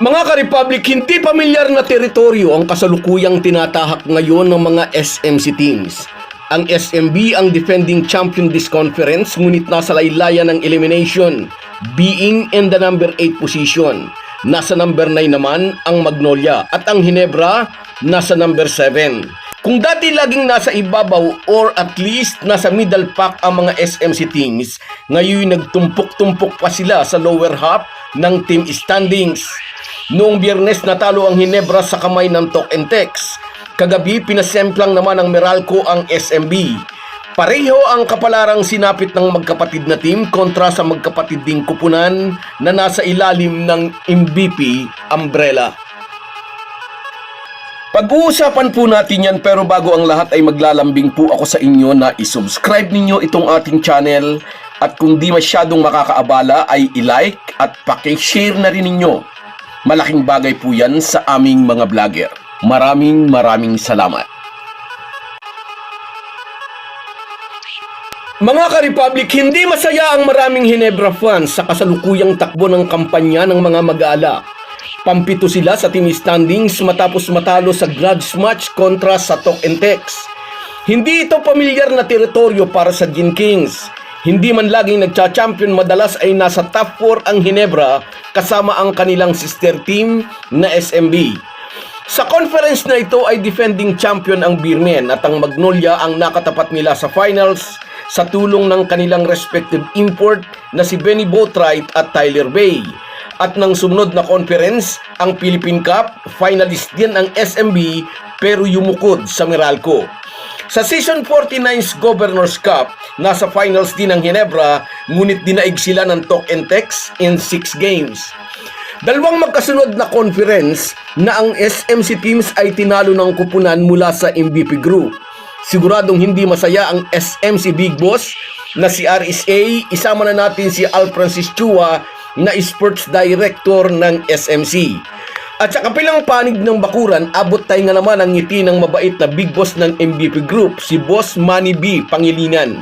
Mga ka-Republic, hindi pamilyar na teritoryo ang kasalukuyang tinatahak ngayon ng mga SMC teams. Ang SMB ang defending champion this conference ngunit nasa laylayan ng elimination, being in the number 8 position. Nasa number 9 naman ang Magnolia at ang Hinebra nasa number 7. Kung dati laging nasa ibabaw or at least nasa middle pack ang mga SMC teams, ngayon nagtumpok-tumpok pa sila sa lower half ng team standings. Noong biyernes natalo ang Hinebra sa kamay ng Tok and Tex. Kagabi pinasemplang naman ng Meralco ang SMB. Pareho ang kapalarang sinapit ng magkapatid na team kontra sa magkapatid ding kupunan na nasa ilalim ng MVP umbrella. Pag-uusapan po natin yan pero bago ang lahat ay maglalambing po ako sa inyo na isubscribe ninyo itong ating channel at kung di masyadong makakaabala ay i-like at paki-share na rin ninyo. Malaking bagay po yan sa aming mga vlogger. Maraming maraming salamat. Mga ka-Republic, hindi masaya ang maraming Hinebra fans sa kasalukuyang takbo ng kampanya ng mga mag-aala. Pampito sila sa team standings matapos matalo sa grudge match kontra sa Tok and Tex. Hindi ito pamilyar na teritoryo para sa Gin Kings. Hindi man laging nagcha-champion madalas ay nasa top 4 ang Hinebra kasama ang kanilang sister team na SMB. Sa conference na ito ay defending champion ang Beermen at ang Magnolia ang nakatapat nila sa finals sa tulong ng kanilang respective import na si Benny Boatwright at Tyler Bay. At ng sumunod na conference, ang Philippine Cup, finalist din ang SMB pero yumukod sa Meralco. Sa Season 49's Governor's Cup, nasa finals din ang Hinebra, ngunit dinaig sila ng Tok and Tex in 6 games. Dalawang magkasunod na conference na ang SMC teams ay tinalo ng kupunan mula sa MVP group. Siguradong hindi masaya ang SMC Big Boss na si RSA, isama na natin si Al Francis Chua na sports director ng SMC. At sa kapilang panig ng bakuran, abot tayo nga naman ang ngiti ng mabait na big boss ng MVP Group, si Boss Manny B. Pangilinan.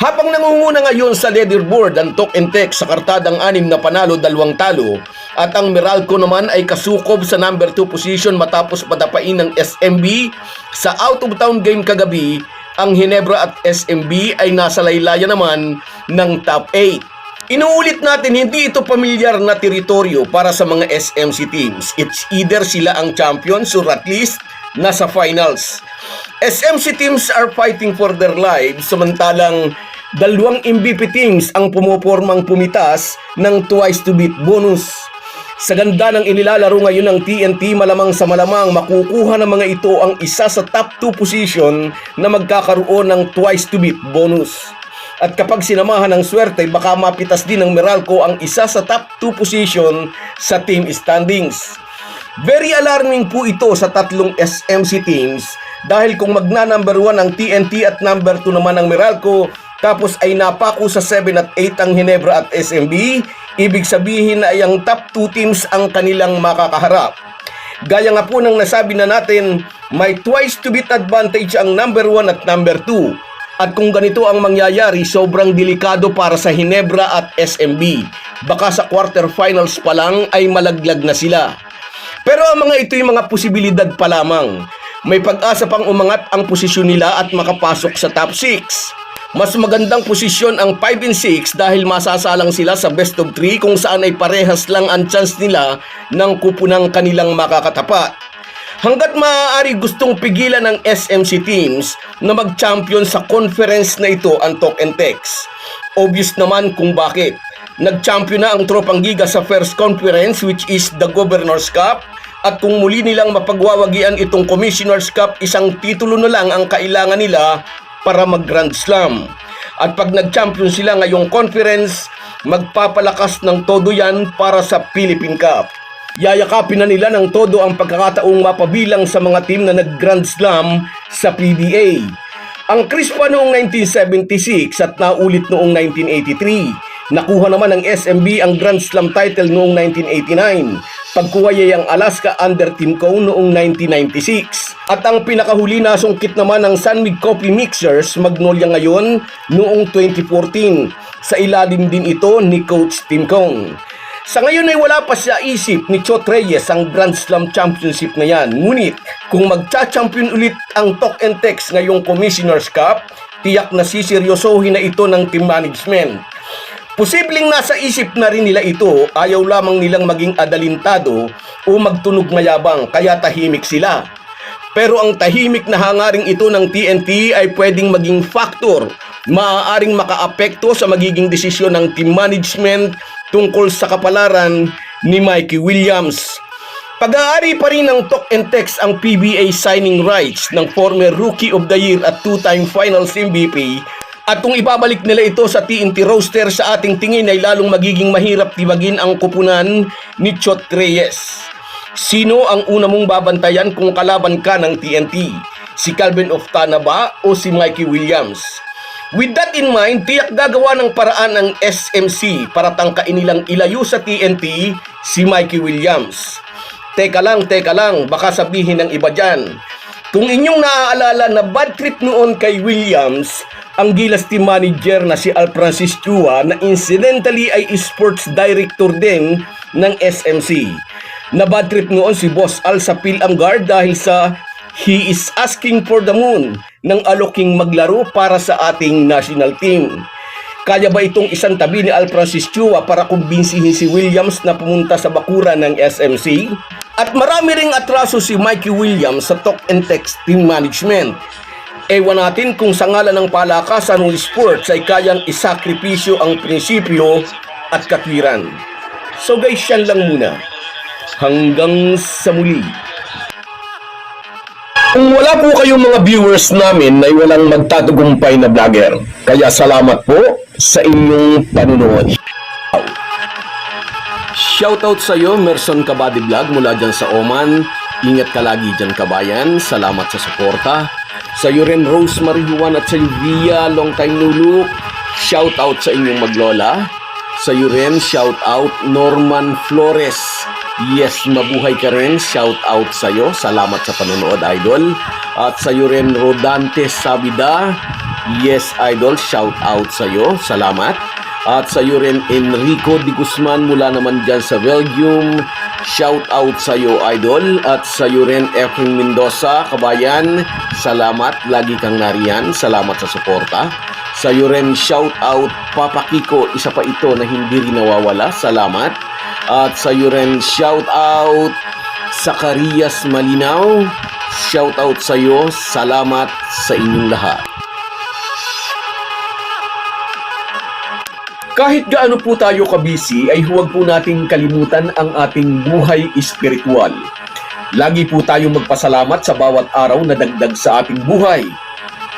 Habang nangunguna ngayon sa leaderboard ang Tok and Tek sa kartadang anim na panalo, dalawang talo, at ang Meralco naman ay kasukob sa number 2 position matapos padapain ng SMB sa out-of-town game kagabi, ang Hinebra at SMB ay nasa laylayan naman ng top 8. Inuulit natin, hindi ito pamilyar na teritoryo para sa mga SMC teams. It's either sila ang champions or at least nasa finals. SMC teams are fighting for their lives samantalang dalawang MVP teams ang pumupormang pumitas ng twice to beat bonus. Sa ganda ng inilalaro ngayon ng TNT, malamang sa malamang makukuha ng mga ito ang isa sa top 2 position na magkakaroon ng twice to beat bonus. At kapag sinamahan ng swerte, baka mapitas din ng Meralco ang isa sa top 2 position sa team standings. Very alarming po ito sa tatlong SMC teams dahil kung magna number 1 ang TNT at number 2 naman ang Meralco tapos ay napako sa 7 at 8 ang Hinebra at SMB, ibig sabihin na ay ang top 2 teams ang kanilang makakaharap. Gaya nga po ng nasabi na natin, may twice to beat advantage ang number 1 at number 2. At kung ganito ang mangyayari, sobrang delikado para sa Hinebra at SMB. Baka sa quarterfinals pa lang ay malaglag na sila. Pero ang mga ito yung mga posibilidad pa lamang. May pag-asa pang umangat ang posisyon nila at makapasok sa top 6. Mas magandang posisyon ang 5 and 6 dahil masasalang sila sa best of 3 kung saan ay parehas lang ang chance nila ng kupunang kanilang makakatapat. Hanggat maaari gustong pigilan ng SMC teams na mag-champion sa conference na ito ang Tok and Tex. Obvious naman kung bakit. Nag-champion na ang Tropang Giga sa first conference which is the Governor's Cup at kung muli nilang mapagwawagian itong Commissioner's Cup, isang titulo na lang ang kailangan nila para mag-Grand Slam. At pag nag-champion sila ngayong conference, magpapalakas ng todo yan para sa Philippine Cup. Yayakapin na nila ng todo ang pagkakataong mapabilang sa mga team na nag-Grand Slam sa PBA. Ang Crispa noong 1976 at naulit noong 1983. Nakuha naman ng SMB ang Grand Slam title noong 1989. Pagkuha ay ang Alaska Under Team Co noong 1996. At ang pinakahuli na sungkit naman ng Sunmig Coffee Mixers Magnolia ngayon noong 2014. Sa ilalim din ito ni Coach Tim Kong. Sa ngayon ay wala pa sa isip ni Chot Reyes ang Grand Slam Championship na yan. Ngunit kung magcha-champion ulit ang Talk and Text ngayong Commissioner's Cup, tiyak na siseryosohin na ito ng team management. Posibleng nasa isip na rin nila ito, ayaw lamang nilang maging adalintado o magtunog mayabang kaya tahimik sila. Pero ang tahimik na hangaring ito ng TNT ay pwedeng maging factor, maaaring makaapekto sa magiging desisyon ng team management tungkol sa kapalaran ni Mikey Williams. Pag-aari pa rin ng talk and text ang PBA signing rights ng former Rookie of the Year at two-time Finals MVP at kung ibabalik nila ito sa TNT roster sa ating tingin ay lalong magiging mahirap tibagin ang kupunan ni Chot Reyes. Sino ang una mong babantayan kung kalaban ka ng TNT? Si Calvin Oftana ba o si Mikey Williams? With that in mind, tiyak gagawa ng paraan ng SMC para tangkain nilang ilayo sa TNT si Mikey Williams. Teka lang, teka lang, baka sabihin ng iba dyan. Kung inyong naaalala na bad trip noon kay Williams, ang Gilas team manager na si Al Francis Chua na incidentally ay sports director din ng SMC. Na bad trip noon si Boss Al sa Guard dahil sa he is asking for the moon ng aloking maglaro para sa ating national team. Kaya ba itong isang tabi ni Al Francis Chua para kumbinsihin si Williams na pumunta sa bakura ng SMC? At marami ring atraso si Mikey Williams sa talk and text team management. Ewan natin kung sa ngalan ng palakasan ng sports ay kayang isakripisyo ang prinsipyo at katwiran. So guys, yan lang muna. Hanggang sa muli. Kung wala po kayong mga viewers namin ay walang magtatagumpay na vlogger. Kaya salamat po sa inyong panunood. Shoutout sa iyo, Merson Kabady Vlog mula dyan sa Oman. Ingat ka lagi dyan kabayan. Salamat sa suporta. Sa iyo rin, Rosemary Juan at sa Via, long time no look. Shoutout sa inyong maglola. Sa iyo rin, shoutout Norman Flores. Yes, mabuhay ka rin. Shout out sa iyo. Salamat sa panonood, idol. At sa iyo rin, Rodante Sabida. Yes, idol. Shout out sa iyo. Salamat. At sa iyo rin, Enrico Di Guzman mula naman dyan sa Belgium. Shout out sa iyo, idol. At sa iyo rin, Efren Mendoza, kabayan. Salamat. Lagi kang nariyan. Salamat sa suporta. Sa iyo rin, shout out Papa Kiko. Isa pa ito na hindi rin nawawala. Salamat. At sa iyo rin, shout out Zacarias Malinaw. Shout out sa iyo. Salamat sa inyong lahat. Kahit gaano po tayo kabisi ay huwag po nating kalimutan ang ating buhay espiritual. Lagi po tayong magpasalamat sa bawat araw na dagdag sa ating buhay.